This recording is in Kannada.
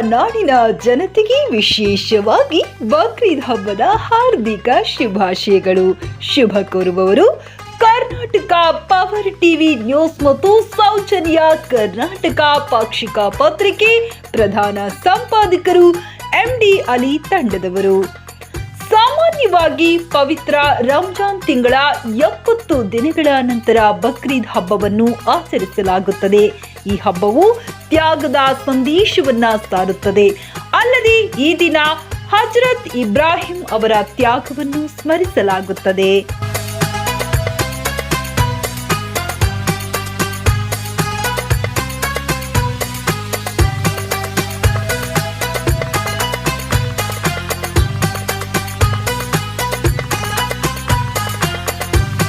ನಾಡಿನ ಜನತೆಗೆ ವಿಶೇಷವಾಗಿ ಬಕ್ರೀದ್ ಹಬ್ಬದ ಹಾರ್ದಿಕ ಶುಭಾಶಯಗಳು. ಶುಭ ಕೋರುವವರು ಕರ್ನಾಟಕ ಪವರ್ ಟಿವಿ ನ್ಯೂಸ್ ಮತ್ತು ಸೌಜನ್ಯ ಕರ್ನಾಟಕ ಪಾಕ್ಷಿಕ ಪತ್ರಿಕೆ ಪ್ರಧಾನ ಸಂಪಾದಕರು ಎಂಡಿ ಅಲಿ ತಂಡದವರು. ಸಾಮಾನ್ಯವಾಗಿ ಪವಿತ್ರ ರಂಜಾನ್ ತಿಂಗಳ ಎಪ್ಪತ್ತು ದಿನಗಳ ನಂತರ ಬಕ್ರೀದ್ ಹಬ್ಬವನ್ನು ಆಚರಿಸಲಾಗುತ್ತದೆ. ಈ ಹಬ್ಬವು ತ್ಯಾಗದ ಸಂದೇಶವನ್ನ ಸಾರುತ್ತದೆ. ಅಲ್ಲದೆ ಈ ದಿನ ಹಜರತ್ ಇಬ್ರಾಹಿಂ ಅವರ ತ್ಯಾಗವನ್ನು ಸ್ಮರಿಸಲಾಗುತ್ತದೆ.